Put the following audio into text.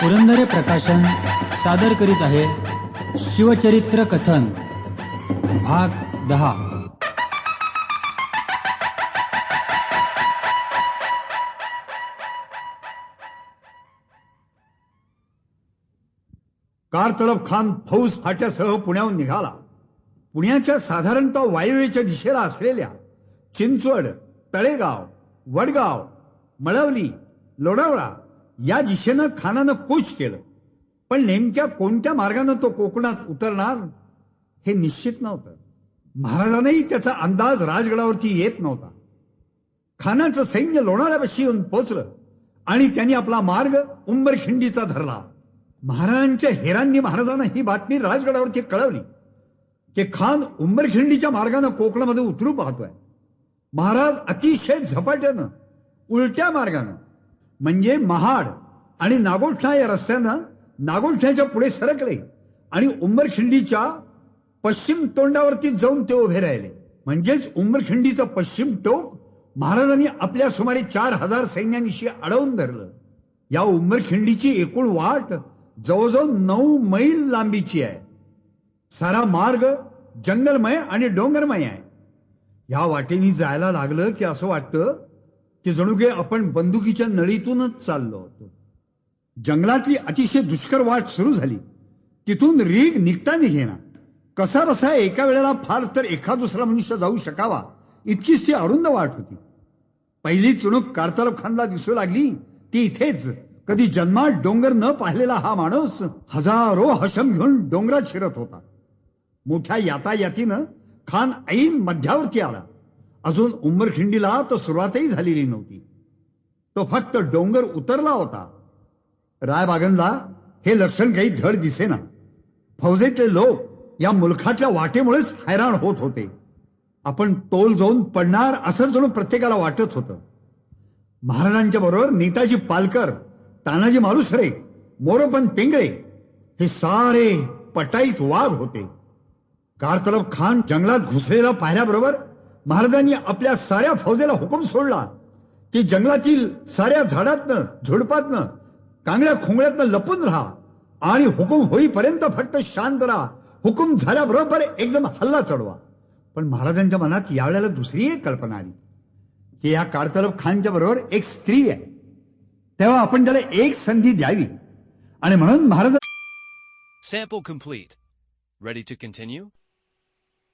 पुरंदरे प्रकाशन सादर करीत आहे शिवचरित्र कथन भाग दहा. कारतलब खान फौज फाट्यासह पुण्याहून निघाला. पुण्याच्या साधारणतः वायव्येच्या दिशेला असलेल्या चिंचवड तळेगाव वडगाव मळवली लोणावळा या दिशेनं खानानं कूच केलं. पण नेमक्या कोणत्या मार्गानं तो कोकणात उतरणार हे निश्चित नव्हतं. महाराजांनाही त्याचा अंदाज राजगडावरती येत नव्हता. खानाचं सैन्य लोणाऱ्यापाशी येऊन पोचलं आणि त्यांनी आपला मार्ग उंबरखिंडीचा धरला. महाराजांच्या हेरांनी महाराजांना ही बातमी राजगडावरती कळवली की खान उंबरखिंडीच्या मार्गानं कोकणामध्ये उतरू पाहतोय. महाराज अतिशय झपाट्यानं उलट्या मार्गानं म्हणजे महाड आणि नागोठणा या रस्त्यानं नागोठण्याच्या पुढे सरकले आणि उंबरखिंडीच्या पश्चिम तोंडावरती जाऊन ते उभे राहिले. म्हणजेच उंबरखिंडीचं पश्चिम टोक महाराजांनी आपल्या सुमारे चार हजार सैन्यांशी अडवून धरलं. या उंबरखिंडीची एकूण वाट जवळजवळ नऊ मैल लांबीची आहे. सारा मार्ग जंगलमय आणि डोंगरमय आहे. या वाटेनी जायला लागलं की असं वाटतं की जणू काही आपण बंदुकीच्या नळीतूनच चाललो होतो. जंगलातली अतिशय दुष्कर वाट सुरू झाली. तिथून रीग निघता निघेना. कसा बसा एका वेळेला फार तर एका दुसरा मनुष्य जाऊ शकावा इतकीच ती अरुंद वाट होती. पहिली चुणूक कार्तलब खानला दिसू लागली. ती इथेच. कधी जन्मात डोंगर न पाहिलेला हा माणूस हजारो हशम घेऊन डोंगरात शिरत होता. मोठ्या यातायातीनं खान ऐन मध्यावरती आला. अजून उंबरखिंडीला तो सुरुवातही झालेली नव्हती. तो फक्त डोंगर उतरला होता. रायबागनला हे लक्षण काही धड दिसेना. फौजेतले लोक या मुलखातल्या वाटेमुळेच हैराण होत होते. आपण तोल जाऊन पडणार असं जणू प्रत्येकाला वाटत होतं. महाराजांच्या बरोबर नेताजी पालकर तानाजी मालुसरे मोरोपंत पिंगळे हे सारे पटाईत वाघ होते. कारतलब खान जंगलात घुसलेला पाहिल्याबरोबर महाराजांनी आपल्या साऱ्या फौजेला हुकूम सोडला की जंगलातील साऱ्या झाडातनं झुडपातनं कांगड्या खोंगड्यातनं लपून राहा आणि हुकूम होईपर्यंत फक्त शांत राहा. हुकूम झाल्याबरोबर एकदम हल्ला चढवा. पण महाराजांच्या मनात यावेळेला दुसरी एक कल्पना आली की या कारतलब खानच्या बरोबर एक स्त्री आहे. तेव्हा आपण त्याला एक संधी द्यावी. आणि म्हणून Maharaj sample complete ready to continue